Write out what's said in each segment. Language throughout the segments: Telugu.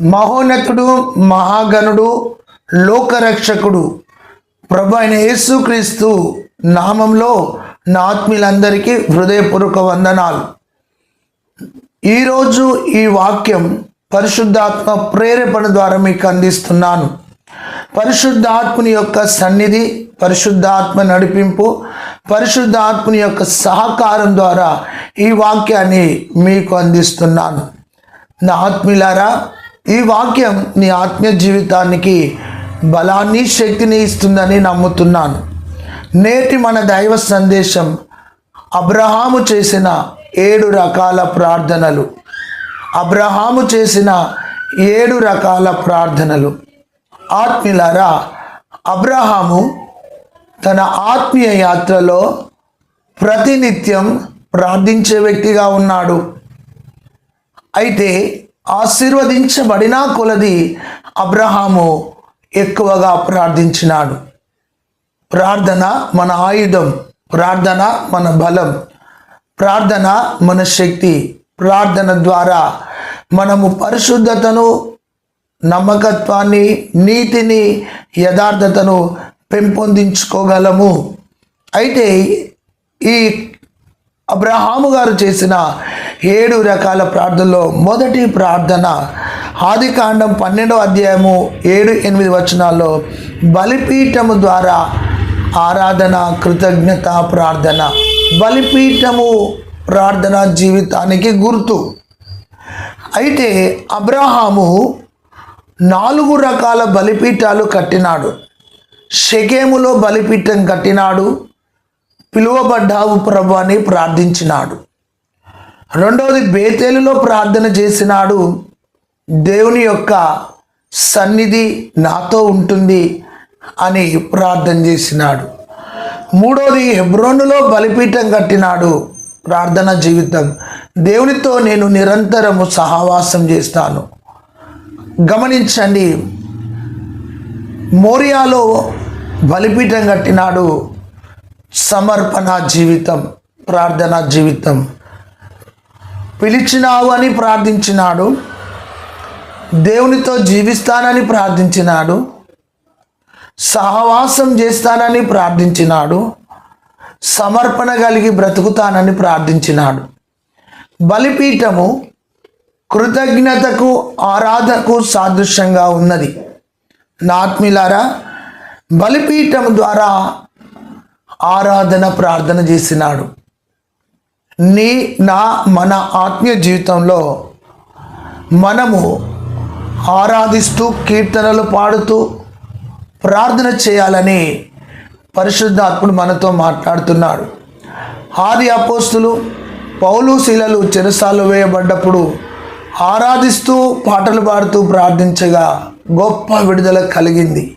మహోన్నతుడు మహాగణుడు లోకరక్షకుడు ప్రభు అయిన యేసుక్రీస్తు నామంలో నా ఆత్మీయులందరికీ హృదయపూర్వక వందనాలు. ఈరోజు ఈ వాక్యం పరిశుద్ధాత్మ ప్రేరేపణ ద్వారా మీకు అందిస్తున్నాను. పరిశుద్ధాత్ముని యొక్క సన్నిధి పరిశుద్ధాత్మ నడిపింపు పరిశుద్ధాత్ముని యొక్క సహకారం ద్వారా ఈ వాక్యాన్ని మీకు అందిస్తున్నాను. నా ఆత్మీయులారా ఈ వాక్యం నీ ఆత్మీయ జీవితానికి బలాన్ని శక్తిని ఇస్తుందని నమ్ముతున్నాను. నేటి మన దైవ సందేశం అబ్రహాము చేసిన ఏడు రకాల ప్రార్థనలు. అబ్రహాము చేసిన ఏడు రకాల ప్రార్థనలు. ఆత్మీయులారా అబ్రహాము తన ఆత్మీయ యాత్రలో ప్రతినిత్యం ప్రార్థించే వ్యక్తిగా ఉన్నాడు. అయితే ఆశీర్వదించబడిన కొలది అబ్రహాము ఎక్కువగా ప్రార్థించినాడు. ప్రార్థన మన ఆయుధం ప్రార్థన మన బలం ప్రార్థన మన శక్తి ప్రార్థన ద్వారా మనము పరిశుద్ధతను నమ్మకత్వాన్ని నీతిని యథార్థతను పెంపొందించుకోగలము. అయితే ఈ అబ్రహాము గారు చేసిన ఏడు రకాల ప్రార్థనలో మొదటి ప్రార్థన ఆది కాండం పన్నెండవ అధ్యాయము ఏడు ఎనిమిది వచనాల్లో బలిపీఠము ద్వారా ఆరాధన కృతజ్ఞత ప్రార్థన. బలిపీఠము ప్రార్థన జీవితానికి గుర్తు. అయితే అబ్రహాము నాలుగు రకాల బలిపీఠాలు కట్టినాడు. షకేములో బలిపీఠం కట్టినాడు. పిలువబడ్డావు ప్రభు అని ప్రార్థించినాడు. రెండవది బేతేలులో ప్రార్థన చేసినాడు. దేవుని యొక్క సన్నిధి నాతో ఉంటుంది అని ప్రార్థన చేసినాడు. మూడవది హెబ్రోనులో బలిపీఠం కట్టినాడు ప్రార్థన జీవితం. దేవునితో నేను నిరంతరము సహవాసం చేస్తాను. గమనించండి మోరియాలో బలిపీఠం కట్టినాడు. సమర్పణ జీవితం ప్రార్థన జీవితం. పిలిచినావు అని ప్రార్థించినాడు. దేవునితో జీవిస్తానని ప్రార్థించినాడు. సహవాసం చేస్తానని ప్రార్థించినాడు. సమర్పణ కలిగి బ్రతుకుతానని ప్రార్థించినాడు. బలిపీఠము కృతజ్ఞతకు ఆరాధకు సాదృశ్యంగా ఉన్నది. నాత్మిలారా బలిపీఠం ద్వారా ఆరాధన ప్రార్థన చేసినాడు. నీ నా మన ఆత్మీయ జీవితంలో మనము ఆరాధిస్తూ కీర్తనలు పాడుతూ ప్రార్థన చేయాలని పరిశుద్ధాత్ముడు మనతో మాట్లాడుతున్నాడు. ఆది అపోస్తులు పౌలు శీలలు చెరసాలు వేయబడ్డప్పుడు ఆరాధిస్తూ పాటలు పాడుతూ ప్రార్థించగా గొప్ప విడుదల కలిగింది.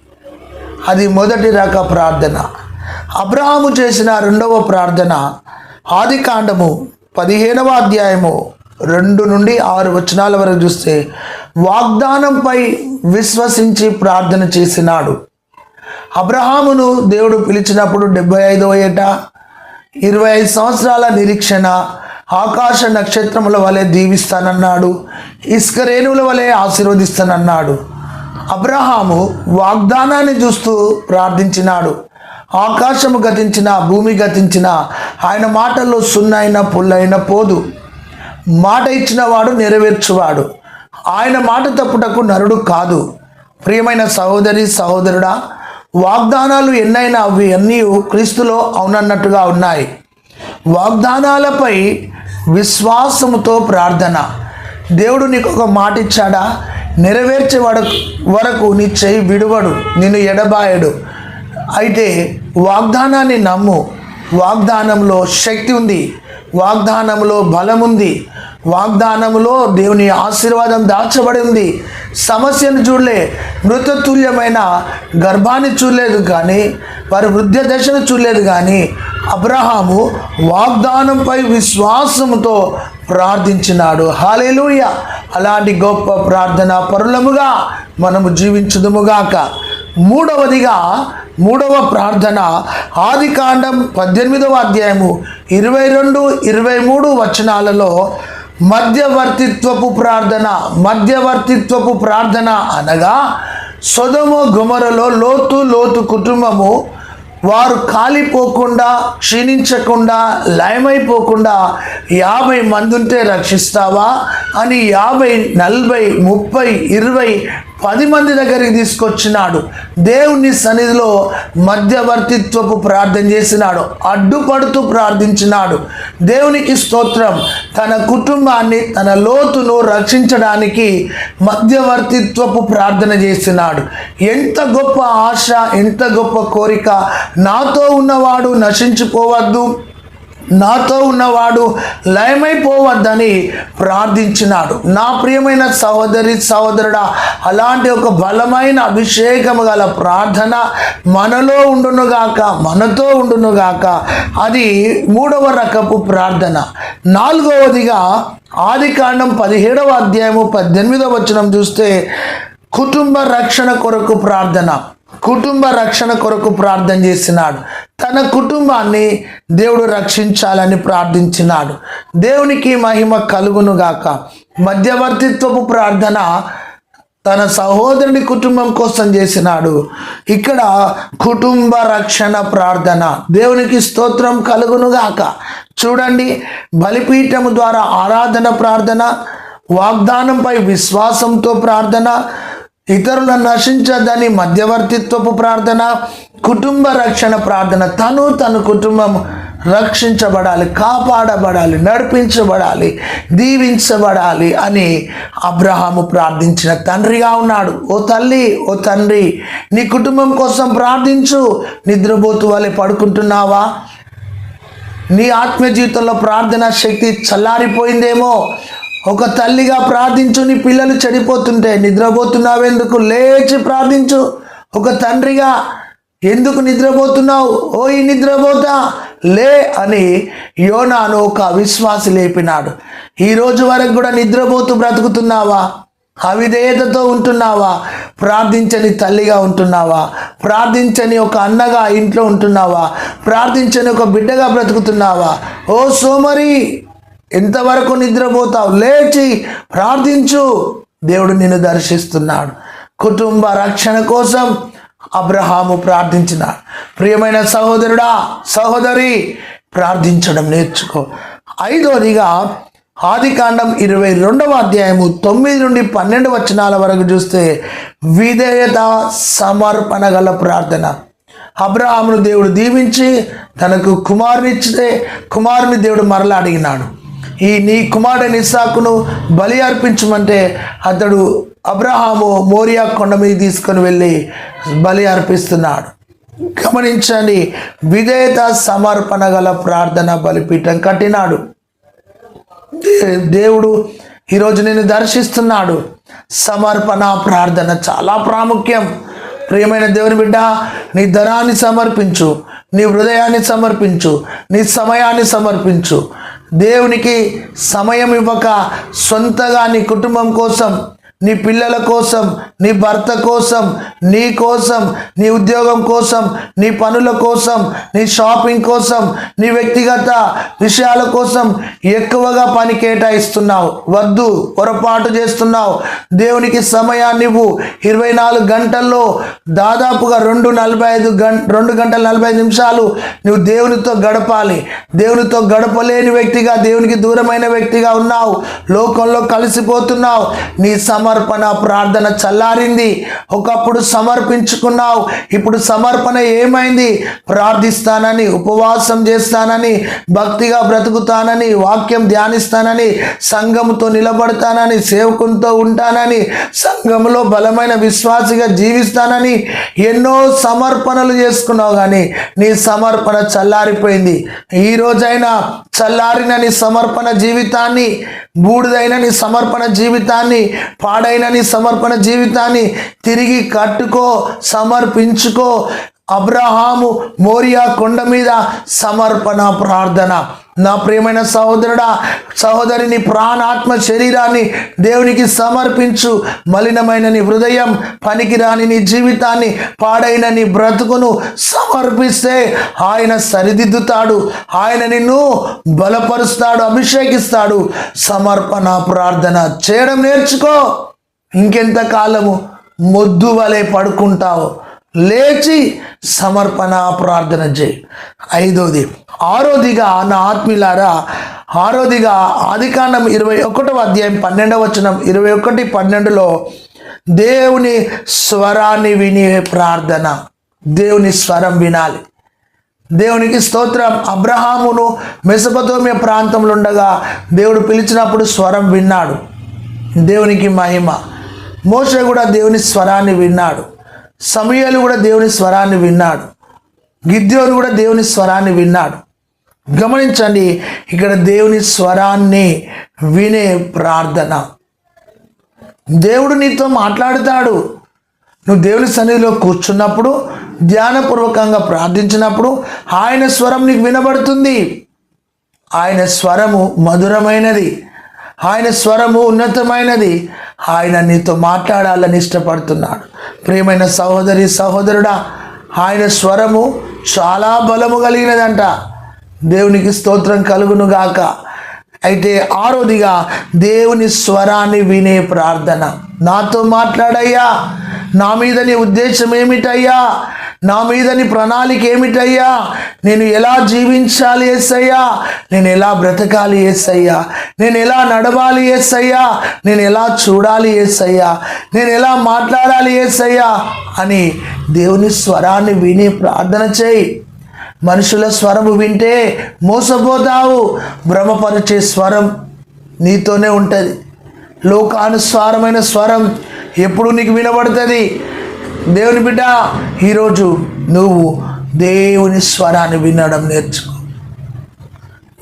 అది మొదటి రక ప్రార్థన. అబ్రహాము చేసిన రెండవ ప్రార్థన ఆది కాండము పదిహేనవ అధ్యాయము రెండు నుండి ఆరు వచనాల వరకు చూస్తే వాగ్దానంపై విశ్వసించి ప్రార్థన చేసినాడు. అబ్రహామును దేవుడు పిలిచినప్పుడు డెబ్బై ఐదవ ఏట ఇరవై ఐదు సంవత్సరాల నిరీక్షణ ఆకాశ నక్షత్రముల వలె దీవిస్తానన్నాడు ఇస్కరేణువుల వలె ఆశీర్వదిస్తానన్నాడు. అబ్రహాము వాగ్దానాన్ని చూస్తూ ప్రార్థించినాడు. ఆకాశము గతించిన భూమి గతించిన ఆయన మాటల్లో సున్నైన పుల్లైన పోదు. మాట ఇచ్చినవాడు నెరవేర్చువాడు. ఆయన మాట తప్పుటకు నరుడు కాదు. ప్రియమైన సహోదరి సహోదరుడా వాగ్దానాలు ఎన్నైనా అవి అన్నీ క్రీస్తులో అవునన్నట్టుగా ఉన్నాయి. వాగ్దానాలపై విశ్వాసముతో ప్రార్థన. దేవుడు నీకు ఒక మాట ఇచ్చాడా? నెరవేర్చే వరకు నీ చేయి విడువడు నిన్ను ఎడబాయడు. అయితే వాగ్దానాన్ని నమ్ము. వాగ్దానంలో శక్తి ఉంది. వాగ్దానంలో బలం ఉంది. వాగ్దానంలో దేవుని ఆశీర్వాదం దాచబడి ఉంది. సమస్యను చూడలే మృతతుల్యమైన గర్భాన్ని చూడలేదు కానీ వారి వృద్ధ దశను చూడలేదు కానీ అబ్రహాము వాగ్దానంపై విశ్వాసంతో ప్రార్థించినాడు. హాలేలుయ అలాంటి గొప్ప ప్రార్థన పరులముగా మనము జీవించుదుముగాక మూడవదిగా మూడవ ప్రార్థన ఆది కాండం పద్దెనిమిదవ అధ్యాయము ఇరవై రెండు ఇరవై మూడు వచనాలలో మధ్యవర్తిత్వపు ప్రార్థన మధ్యవర్తిత్వపు ప్రార్థన అనగా సొదమ గుమరలో లోతు లోతు కుటుంబము వారు కాలిపోకుండా క్షీణించకుండా లయమైపోకుండా యాభై మంది ఉంటే రక్షిస్తావా? అని యాభై నలభై ముప్పై ఇరవై పది మంది దగ్గరికి తీసుకొచ్చినాడు. దేవుని సన్నిధిలో మధ్యవర్తిత్వపు ప్రార్థన చేసినాడు. అడ్డుపడుతూ ప్రార్థించినాడు. దేవునికి స్తోత్రం. తన కుటుంబాన్ని తన లోతును రక్షించడానికి మధ్యవర్తిత్వపు ప్రార్థన చేసినాడు. ఎంత గొప్ప ఆశ ఎంత గొప్ప కోరిక. నాతో ఉన్నవాడు నశించిపోవద్దు. నాతో ఉన్నవాడు లయమైపోవద్దని ప్రార్థించినాడు. నా ప్రియమైన సహోదరి సహోదరుడా అలాంటి ఒక బలమైన అభిషేకము గల ప్రార్థన మనలో ఉండునుగాక మనతో ఉండునుగాక అది మూడవ రకపు ప్రార్థన. నాలుగవదిగా ఆది కాండం పదిహేడవ అధ్యాయము పద్దెనిమిదవ వచనం చూస్తే కుటుంబ రక్షణ కొరకు ప్రార్థన. కుటుంబ రక్షణ కొరకు ప్రార్థన చేసినాడు. తన కుటుంబాన్ని దేవుడు రక్షించాలని ప్రార్థించినాడు. దేవునికి మహిమ కలుగునుగాక మధ్యవర్తిత్వపు ప్రార్థన తన సహోదరుని కుటుంబం కోసం చేసినాడు. ఇక్కడ కుటుంబ రక్షణ ప్రార్థన దేవునికి స్తోత్రం కలుగునుగాక చూడండి బలిపీఠము ద్వారా ఆరాధన ప్రార్థన వాగ్దానంపై విశ్వాసంతో ప్రార్థన ఇతరులను నశించదని మధ్యవర్తిత్వపు ప్రార్థన కుటుంబ రక్షణ ప్రార్థన. తను తన కుటుంబం రక్షించబడాలి కాపాడబడాలి నడిపించబడాలి దీవించబడాలి అని అబ్రహాము ప్రార్థించిన తండ్రిగా ఉన్నాడు. ఓ తల్లి ఓ తండ్రి నీ కుటుంబం కోసం ప్రార్థించు. నిద్రపోతు వాళ్ళే పడుకుంటున్నావా? నీ ఆత్మీయ జీవితంలో ప్రార్థన శక్తి చల్లారిపోయిందేమో. ఒక తల్లిగా ప్రార్థించు నీ పిల్లలు చెడిపోతుంటే నిద్రపోతున్నావెందుకు లేచి ప్రార్థించు. ఒక తండ్రిగా ఎందుకు నిద్రపోతున్నావు? ఓ ఈ నిద్రపోతా. లే అని యోనాను ఒక అవిశ్వాసి లేపినాడు. ఈ రోజు వరకు కూడా నిద్రపోతూ బ్రతుకుతున్నావా? అవిధేయతతో ఉంటున్నావా? ప్రార్థించని తల్లిగా ఉంటున్నావా? ప్రార్థించని ఒక అన్నగా ఇంట్లో ఉంటున్నావా? ప్రార్థించని ఒక బిడ్డగా బ్రతుకుతున్నావా? ఓ సోమరి! ఎంతవరకు నిద్రపోతావు? లేచి ప్రార్థించు. దేవుడు నిన్ను దర్శిస్తున్నాడు. కుటుంబ రక్షణ కోసం అబ్రహాము ప్రార్థించినాడు. ప్రియమైన సహోదరుడా సహోదరి ప్రార్థించడం నేర్చుకో. ఐదోదిగా ఆదికాండం ఇరవై రెండవ అధ్యాయము తొమ్మిది నుండి పన్నెండు వచనాల వరకు చూస్తే విధేయత సమర్పణ గల ప్రార్థన. అబ్రహామును దేవుడు దీవించి తనకు కుమారునిచ్చితే కుమారుని దేవుడు మరలా అడిగినాడు. ఈ నీ కుమారుడైన ఇస్సాకును బలి అర్పించమంటే అతడు అబ్రహాము మోరియా కొండ మీద తీసుకొని వెళ్ళి బలి అర్పిస్తున్నాడు. గమనించండి విధేయత సమర్పణ గల ప్రార్థన బలిపీఠం కట్టినాడు. దే- దేవుడు ఈరోజు నేను దర్శిస్తున్నాడు. సమర్పణ ప్రార్థన చాలా ప్రాముఖ్యం. ప్రియమైన దేవుని బిడ్డ నీ ధనాన్ని సమర్పించు నీ హృదయాన్ని సమర్పించు నీ సమయాన్ని సమర్పించు. దేవునికి సమయం ఇవ్వక సొంతగా నీ కుటుంబం కోసం నీ పిల్లల కోసం నీ భర్త కోసం నీ కోసం నీ ఉద్యోగం కోసం నీ పనుల కోసం నీ షాపింగ్ కోసం నీ వ్యక్తిగత విషయాల కోసం ఎక్కువగా పని కేటాయిస్తున్నావు. వద్దు పొరపాటు చేస్తున్నావు. దేవునికి సమయాన్ని ఇవ్వు. ఇరవై నాలుగు గంటల్లో దాదాపుగా రెండు నలభై ఐదు గంట రెండు గంటల నలభై ఐదు నిమిషాలు నువ్వు దేవునితో గడపాలి. దేవునితో గడపలేని వ్యక్తిగా దేవునికి దూరమైన వ్యక్తిగా ఉన్నావు. లోకంలో కలిసిపోతున్నావు. నీ సమ సమర్పణ ప్రార్థన చల్లారింది. ఒకప్పుడు సమర్పించుకున్నావు. ఇప్పుడు సమర్పణ ఏమైంది? ప్రార్థిస్తానని ఉపవాసం చేస్తానని భక్తిగా బ్రతుకుతానని వాక్యం ధ్యానిస్తానని సంఘముతో నిలబడతానని సేవకునితో ఉంటానని సంఘములో బలమైన విశ్వాసిగా జీవిస్తానని ఎన్నో సమర్పణలు చేసుకున్నావు కానీ నీ సమర్పణ చల్లారిపోయింది. ఈ రోజైనా చల్లారిన నీ సమర్పణ జీవితాన్ని బూడిదైన నీ సమర్పణ జీవితాన్ని పాడైన నీ సమర్పణ జీవితాన్ని తిరిగి కట్టుకో సమర్పించుకో. అబ్రహాము మోరియా కొండ మీద సమర్పణ ప్రార్థన. నా ప్రియమైన సహోదరుడా సహోదరిని ప్రాణాత్మ శరీరాన్ని దేవునికి సమర్పించు. మలినమైన నీ హృదయం పనికిరాని నీ జీవితాన్ని పాడైన నీ బ్రతుకును సమర్పిస్తే ఆయన సరిదిద్దుతాడు. ఆయన నిన్ను బలపరుస్తాడు అభిషేకిస్తాడు. సమర్పణ ప్రార్థన చేయడం నేర్చుకో. ఇంకెంత కాలము మొద్దు వలె పడుకుంటావు? లేచి సమర్పణ ప్రార్థన చేయి. ఐదోది ఆరోదిగా నా ఆత్మీయులారా ఆరోదిగా ఆదికాండం ఇరవై ఒకటవ అధ్యాయం పన్నెండవ వచనం ఇరవై ఒకటి పన్నెండులో దేవుని స్వరాన్ని విని ప్రార్థన. దేవుని స్వరం వినాలి. దేవునికి స్తోత్రం. అబ్రహామును మెసపతోమియ ప్రాంతంలో ఉండగా దేవుడు పిలిచినప్పుడు స్వరం విన్నాడు. దేవునికి మహిమ. మోస కూడా దేవుని స్వరాన్ని విన్నాడు. సమయాలు కూడా దేవుని స్వరాన్ని విన్నాడు. గిద్యోను కూడా దేవుని స్వరాన్ని విన్నాడు. గమనించండి ఇక్కడ దేవుని స్వరాన్ని వినే ప్రార్థన. దేవుడు నీతో మాట్లాడుతాడు. నువ్వు దేవుని సన్నిధిలో కూర్చున్నప్పుడు ధ్యానపూర్వకంగా ప్రార్థించినప్పుడు ఆయన స్వరం నీకు వినబడుతుంది. ఆయన స్వరము మధురమైనది. ఆయన స్వరము ఉన్నతమైనది. ఆయన నీతో మాట్లాడాలని ఇష్టపడుతున్నాడు. ప్రియమైన సహోదరి సహోదరుడా ఆయన స్వరము చాలా బలము కలిగినదంట. దేవునికి స్తోత్రం కలుగును గాక అయితే ఆరోదిగా దేవుని స్వరాన్ని వినే ప్రార్థన. నాతో మాట్లాడయ్యా. నా మీద నీ ఉద్దేశం ఏమిటయ్యా? నా మీద నీ ప్రణాళిక ఏమిటయ్యా? నేను ఎలా జీవించాలి ఏసయ్యా? నేను ఎలా బ్రతకాలి ఏసయ్యా? నేను ఎలా నడవాలి ఏసయ్యా? నేను ఎలా చూడాలి ఏసయ్యా? నేను ఎలా మాట్లాడాలి ఏసయ్యా? అని దేవుని స్వరాన్ని విని ప్రార్థన చేయి. మనుషుల స్వరము వింటే మోసపోతావు. భ్రమపరిచే స్వరం నీతోనే ఉంటుంది. లోకానుసారమైన స్వరం ఎప్పుడు నీకు వినబడుతుంది? దేవుని బిడ్డ ఈరోజు నువ్వు దేవుని స్వరాన్ని వినడం నేర్చుకో.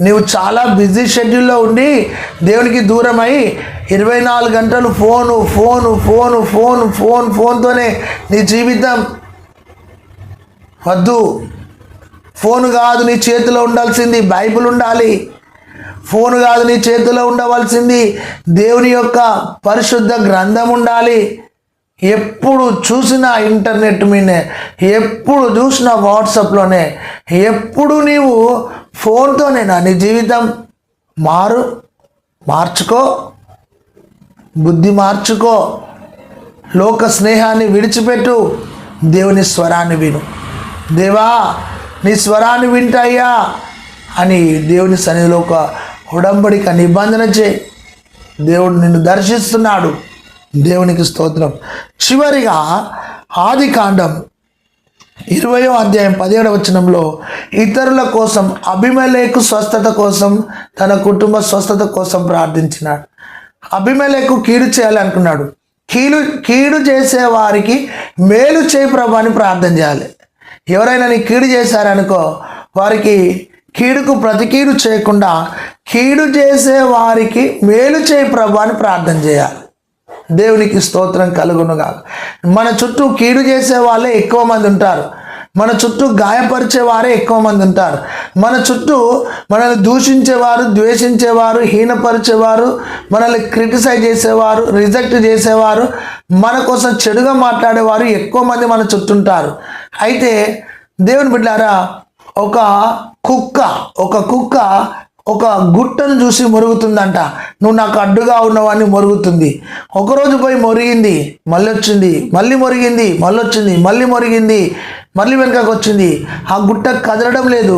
నువ్వు చాలా బిజీ షెడ్యూల్లో ఉండి దేవునికి దూరమై ఇరవై నాలుగు గంటలు phone phone phone phone phone ఫోన్తోనే నీ జీవితం. వద్దు. ఫోన్ కాదు నీ చేతిలో ఉండాల్సింది. బైబిల్ ఉండాలి. ఫోన్ కాదు నీ చేతిలో ఉండవలసింది దేవుని యొక్క పరిశుద్ధ గ్రంథం ఉండాలి. ఎప్పుడు చూసినా ఇంటర్నెట్ మీదనే ఎప్పుడు చూసినా వాట్సాప్లోనే ఎప్పుడు నీవు ఫోన్తోనేనా నీ జీవితం మారు మార్చుకో బుద్ధి మార్చుకో లోక స్నేహాన్ని విడిచిపెట్టు దేవుని స్వరాన్ని విను. దేవా నీ స్వరాన్ని వింటాయ్యా అని దేవుని సన్నిధిలో ఒక ఉడంబడిక నిబంధన చే దేవుడు నిన్ను దర్శిస్తున్నాడు. దేవునికి స్తోత్రం. చివరిగా ఆది కాండం ఇరవయో అధ్యాయం పదిహేడవ వచనంలో ఇతరుల కోసం అభిమలేకు స్వస్థత కోసం తన కుటుంబ స్వస్థత కోసం ప్రార్థించినాడు. అభిమలేకు కీడు చేయాలనుకున్నాడు కీడు కీడు చేసే వారికి మేలు చేయి ప్రభు అని ప్రార్థన చేయాలి. ఎవరైనా నీ కీడు చేశారనుకో వారికి కీడుకు ప్రతికీడు చేయకుండా కీడు చేసే వారికి మేలు చేయి ప్రభు అని ప్రార్థన చేయాలి. దేవునికి స్తోత్రం కలుగునుగా మన చుట్టూ కీడు చేసే వాళ్ళే ఎక్కువ మంది ఉంటారు. మన చుట్టూ గాయపరిచే వారే ఎక్కువ మంది ఉంటారు. మన చుట్టూ మనల్ని దూషించేవారు ద్వేషించేవారు హీనపరిచేవారు మనల్ని క్రిటిసైజ్ చేసేవారు రిజెక్ట్ చేసేవారు మన కోసం చెడుగా మాట్లాడేవారు ఎక్కువ మంది మన చుట్టూ ఉంటారు. అయితే దేవుని బిడ్డారా ఒక కుక్క ఒక కుక్క ఒక గుట్టను చూసి మొరుగుతుందంట. నువ్వు నాకు అడ్డుగా ఉన్నవాడిని మొరుగుతుంది. ఒకరోజు పోయి మొరిగింది మళ్ళీ వచ్చింది మళ్ళీ మొరిగింది మళ్ళీ వచ్చింది మళ్ళీ మొరిగింది మళ్ళీ వెనకకు వచ్చింది ఆ గుట్ట కదలడం లేదు.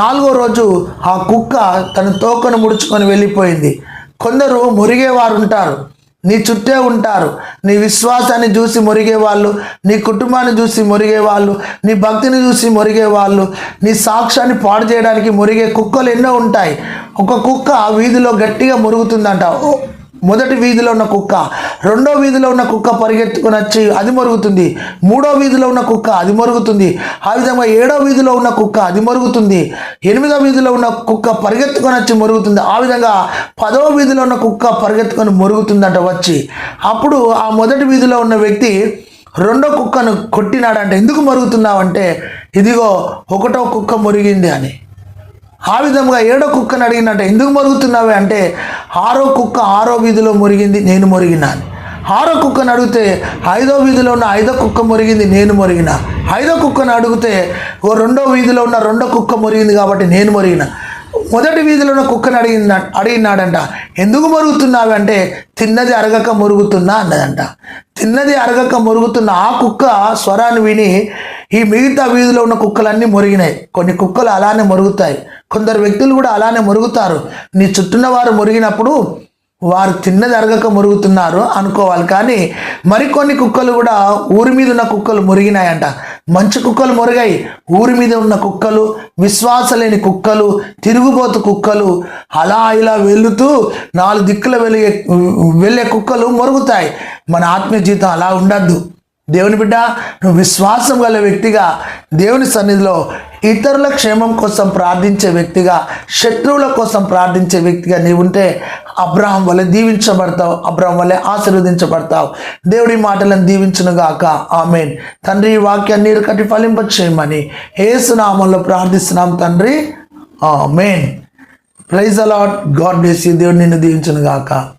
నాలుగో రోజు ఆ కుక్క తన తోకను ముడుచుకొని వెళ్ళిపోయింది. కొందరు మురిగేవారు ఉంటారు నీ చుట్టే ఉంటారు. నీ విశ్వాసాన్ని చూసి మురిగే వాళ్ళు నీ కుటుంబాన్ని చూసి మురిగే వాళ్ళు నీ భక్తిని చూసి మురిగే వాళ్ళు నీ సాక్ష్యాన్ని పాడు చేయడానికి మురిగే కుక్కలు ఎన్నో ఉంటాయి. ఒక కుక్క వీధిలో గట్టిగా మురుగుతుందంట. ఓ, మొదటి వీధిలో ఉన్న కుక్క రెండో వీధిలో ఉన్న కుక్క పరిగెత్తుకుని వచ్చి అది మరుగుతుంది. మూడో వీధిలో ఉన్న కుక్క అది మరుగుతుంది. ఆ విధంగా ఏడో వీధిలో ఉన్న కుక్క అది మరుగుతుంది. ఎనిమిదో వీధిలో ఉన్న కుక్క పరిగెత్తుకొని వచ్చి మరుగుతుంది. ఆ విధంగా పదో వీధిలో ఉన్న కుక్క పరిగెత్తుకొని మరుగుతుందంట వచ్చి. అప్పుడు ఆ మొదటి వీధిలో ఉన్న వ్యక్తి రెండో కుక్కను కొట్టినాడంటే. ఎందుకు మరుగుతున్నావంటే? ఇదిగో ఒకటో కుక్క మురిగింది అని. ఆ విధంగా ఏడో కుక్కను అడిగినట్టు ఎందుకు మరుగుతున్నావే? అంటే ఆరో కుక్క ఆరో వీధిలో మురిగింది నేను మురిగినాను. ఆరో కుక్కను అడిగితే ఐదో వీధిలో ఉన్న ఐదో కుక్క మురిగింది నేను మురిగిన. ఐదో కుక్కను అడిగితే ఓ రెండో వీధిలో ఉన్న రెండో కుక్క మురిగింది కాబట్టి నేను మురిగిన. మొదటి వీధిలో ఉన్న కుక్కను అడిగింద అడిగినాడంట ఎందుకు మరుగుతున్నావంటే తిన్నది అరగక మురుగుతున్నా అన్నదంట. తిన్నది అరగక మురుగుతున్న ఆ కుక్క స్వరాన్ని విని ఈ మిగతా వీధిలో ఉన్న కుక్కలన్నీ మురిగినాయి. కొన్ని కుక్కలు అలానే మురుగుతాయి. కొందరు వ్యక్తులు కూడా అలానే మురుగుతారు. నీ చుట్టూన్న వారు మురిగినప్పుడు వారు తిన్నది అరగక మురుగుతున్నారు అనుకోవాలి. కానీ మరికొన్ని కుక్కలు కూడా ఊరి మీద ఉన్న కుక్కలు మురిగినాయంట. మంచి కుక్కలు మురిగాయి. ఊరి మీద ఉన్న కుక్కలు విశ్వాస లేని కుక్కలు తిరుగుబోతు కుక్కలు అలా ఇలా వెళుతూ నాలుగు దిక్కుల వెళ్ళే వెళ్ళే కుక్కలు మురుగుతాయి. మన ఆత్మీయ జీవితం అలా ఉండద్దు. దేవుని బిడ్డ నువ్వు విశ్వాసం గల వ్యక్తిగా దేవుని సన్నిధిలో ఇతరుల క్షేమం కోసం ప్రార్థించే వ్యక్తిగా శత్రువుల కోసం ప్రార్థించే వ్యక్తిగా నీవు ఉంటే అబ్రహం వలె దీవించబడతావు అబ్రహం వల్లే ఆశీర్వదించబడతావు. దేవుడి మాటలను దీవించునుగాక ఆమెన్. తండ్రి ఈ వాక్యాన్ని కట్టి ఫలింప చేయమని ఏసునామంలో ప్రార్థిస్తున్నాం తండ్రి. Amen. Praise the Lord God bless you. దేవుడు నిన్ను దీవించునుగాక